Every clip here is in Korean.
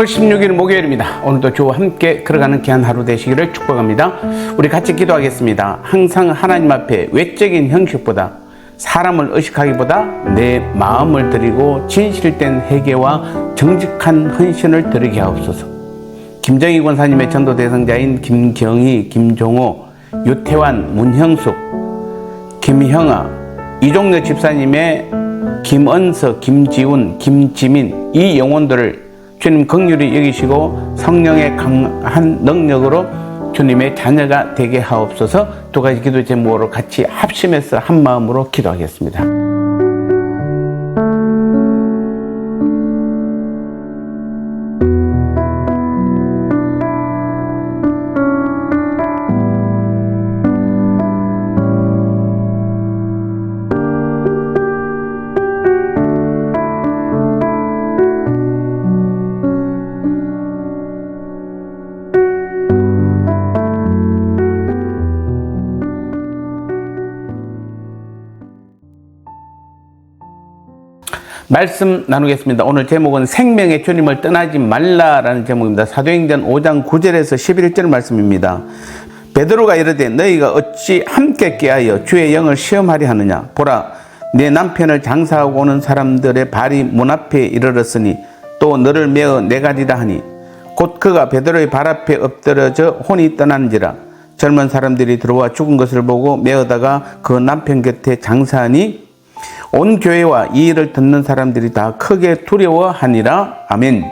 10월 16일 목요일입니다. 오늘도 주와 함께 걸어가는 귀한 하루 되시기를 축복합니다. 우리 같이 기도하겠습니다. 항상 하나님 앞에 외적인 형식보다 사람을 의식하기보다 내 마음을 드리고 진실된 회개와 정직한 헌신을 드리게 하옵소서. 김정희 권사님의 전도 대상자인 김경희, 김종호, 유태환, 문형숙, 김형아, 이종래 집사님의 김은서, 김지훈, 김지민 이 영혼들을 주님 긍휼히 여기시고 성령의 강한 능력으로 주님의 자녀가 되게 하옵소서 두 가지 기도 제목으로 같이 합심해서 한 마음으로 기도하겠습니다. 말씀 나누겠습니다. 오늘 제목은 생명의 주님을 떠나지 말라라는 제목입니다. 사도행전 5장 9절에서 11절 말씀입니다. 베드로가 이르되 너희가 어찌 함께 깨하여 주의 영을 시험하려 하느냐 보라 내 남편을 장사하고 오는 사람들의 발이 문 앞에 이르렀으니 또 너를 메어 내가리라 하니 곧 그가 베드로의 발 앞에 엎드려져 혼이 떠나는지라 젊은 사람들이 들어와 죽은 것을 보고 메어다가 그 남편 곁에 장사하니 온 교회와 이 일을 듣는 사람들이 다 크게 두려워하니라. 아멘.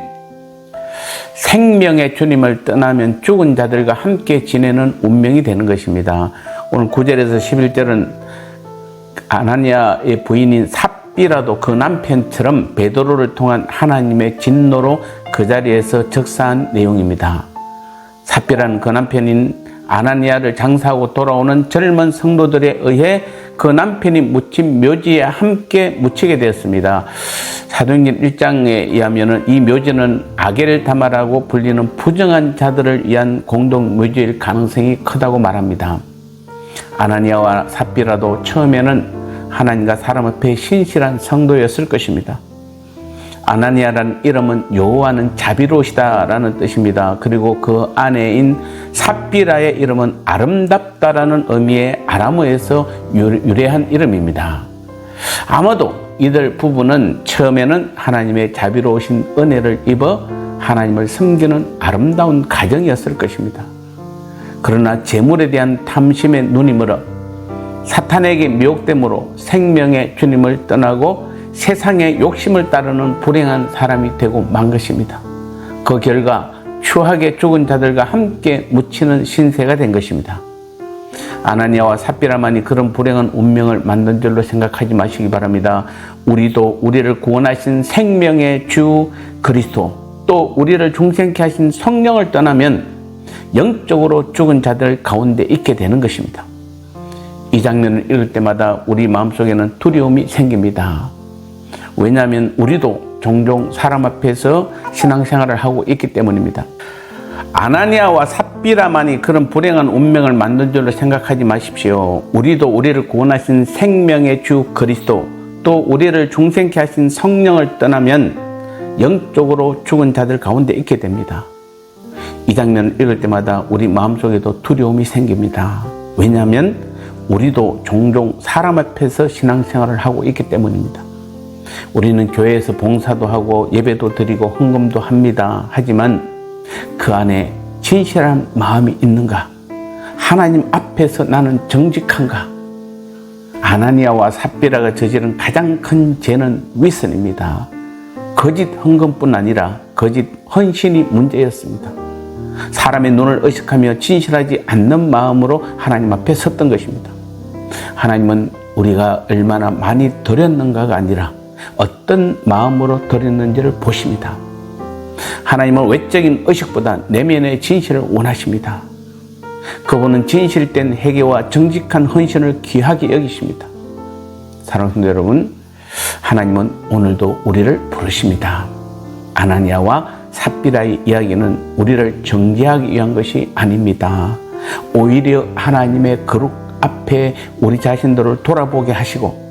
생명의 주님을 떠나면 죽은 자들과 함께 지내는 운명이 되는 것입니다. 오늘 9절에서 11절은 아나니아의 부인인 삽비라도 그 남편처럼 베드로를 통한 하나님의 진노로 그 자리에서 적사한 내용입니다. 삽비라는 그 남편인 아나니아를 장사하고 돌아오는 젊은 성도들에 의해 그 남편이 묻힌 묘지에 함께 묻히게 되었습니다. 사도행전 1장에 의하면 이 묘지는 아겔 다마라고 불리는 부정한 자들을 위한 공동 묘지일 가능성이 크다고 말합니다. 아나니아와 삽비라도 처음에는 하나님과 사람 앞에 신실한 성도였을 것입니다. 아나니아라는 이름은 여호와는 자비로우시다라는 뜻입니다. 그리고 그 아내인 삽비라의 이름은 아름답다라는 의미의 아람어에서 유래한 이름입니다. 아마도 이들 부부는 처음에는 하나님의 자비로우신 은혜를 입어 하나님을 섬기는 아름다운 가정이었을 것입니다. 그러나 재물에 대한 탐심의 눈이 멀어 사탄에게 미혹됨으로 생명의 주님을 떠나고 세상의 욕심을 따르는 불행한 사람이 되고 만 것입니다. 그 결과 추하게 죽은 자들과 함께 묻히는 신세가 된 것입니다. 아나니아와 삽비라만이 그런 불행한 운명을 만든 줄로 생각하지 마시기 바랍니다. 우리도 우리를 구원하신 생명의 주 그리스도 또 우리를 중생케 하신 성령을 떠나면 영적으로 죽은 자들 가운데 있게 되는 것입니다. 이 장면을 읽을 때마다 우리 마음속에는 두려움이 생깁니다. 왜냐하면 우리도 종종 사람 앞에서 신앙생활을 하고 있기 때문입니다. 아나니아와 삽비라만이 그런 불행한 운명을 만든 줄로 생각하지 마십시오. 우리도 우리를 구원하신 생명의 주 그리스도 또 우리를 중생케 하신 성령을 떠나면 영적으로 죽은 자들 가운데 있게 됩니다. 이 장면을 읽을 때마다 우리 마음속에도 두려움이 생깁니다. 왜냐하면 우리도 종종 사람 앞에서 신앙생활을 하고 있기 때문입니다. 우리는 교회에서 봉사도 하고 예배도 드리고 헌금도 합니다. 하지만 그 안에 진실한 마음이 있는가? 하나님 앞에서 나는 정직한가? 아나니아와 삽비라가 저지른 가장 큰 죄는 위선입니다. 거짓 헌금뿐 아니라 거짓 헌신이 문제였습니다. 사람의 눈을 의식하며 진실하지 않는 마음으로 하나님 앞에 섰던 것입니다. 하나님은 우리가 얼마나 많이 드렸는가가 아니라 어떤 마음으로 드렸는지를 보십니다. 하나님은 외적인 의식보다 내면의 진실을 원하십니다. 그분은 진실된 회개와 정직한 헌신을 귀하게 여기십니다. 사랑하는 여러분, 하나님은 오늘도 우리를 부르십니다. 아나니아와 삽비라의 이야기는 우리를 정죄하기 위한 것이 아닙니다. 오히려 하나님의 거룩 앞에 우리 자신들을 돌아보게 하시고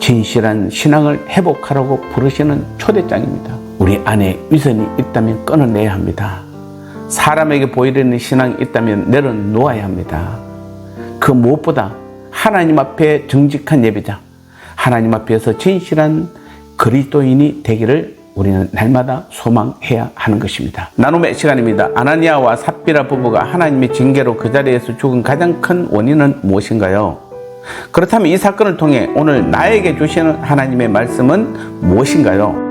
진실한 신앙을 회복하라고 부르시는 초대장입니다. 우리 안에 위선이 있다면 끊어내야 합니다. 사람에게 보이려는 신앙이 있다면 내려놓아야 합니다. 그 무엇보다 하나님 앞에 정직한 예배자, 하나님 앞에서 진실한 그리스도인이 되기를 우리는 날마다 소망해야 하는 것입니다. 나눔의 시간입니다. 아나니아와 삽비라 부부가 하나님의 징계로 그 자리에서 죽은 가장 큰 원인은 무엇인가요? 그렇다면 이 사건을 통해 오늘 나에게 주시는 하나님의 말씀은 무엇인가요?